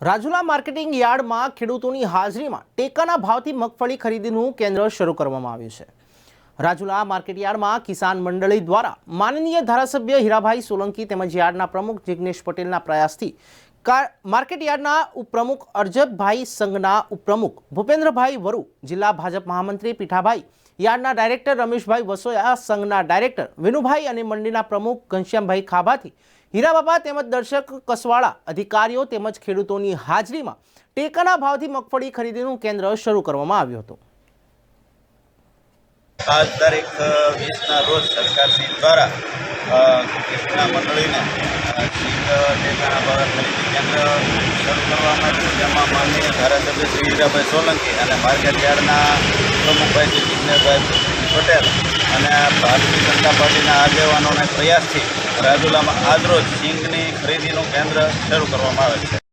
Rajula marketing યાર્ડમાં ખેડૂતોની હાજરીમાં ટેકાના ભાવથી મગફળી ખરીદીનું કેન્દ્ર શરૂ કરવામાં આવ્યું છે. રાજુલા માર્કેટ યાર્ડમાં કિસાન મંડળી દ્વારા માનનીય ધારાસભ્ય હીરાભાઈ સોલંકી તેમજ યાર્ડના પ્રમુખ જિગ્નેશ પટેલના પ્રયાસથી માર્કેટ યાર્ડના ઉપપ્રમુખ અરજબભાઈ સંઘના ઉપપ્રમુખ ભૂપેન્દ્રભાઈ વરુ, જિલ્લા ભાજપ મહામંત્રી પીઠાભાઈ યાર્ડના ડાયરેક્ટર રમેશભાઈ વસોયા સંઘના ડાયરેક્ટર વિનુભાઈ અને મંડીના પ્રમુખ ઘનશ્યામભાઈ ખાભાથી હીરાબાબા તેમજ દર્શક કસવાળા, અધિકારીઓ તેમજ ખેડૂતોની હાજરીમાં ટેકાના ભાવથી મગફળી ખરીદીનું કેન્દ્ર શરૂ કરવામાં આવ્યું હતું. આજ તારીખ વીસના રોજ સરકારશ્રી દ્વારા કૃષ્ણા મંડળીને સિંગ ટેકાના ખરીદી કેન્દ્ર શરૂ કરવામાં આવ્યું જેમાં માનનીય ધારાસભ્ય શ્રી હીરાભાઈ સોલંકી અને માર્કેટ યાર્ડના પ્રમુખભાઈ શ્રી જિગ્નેશભાઈ પટેલ અને ભારતીય જનતા પાર્ટીના આગેવાનોના પ્રયાસથી રાજુલામાં આજરોજ સિંગની ખરીદીનું કેન્દ્ર શરૂ કરવામાં આવે છે.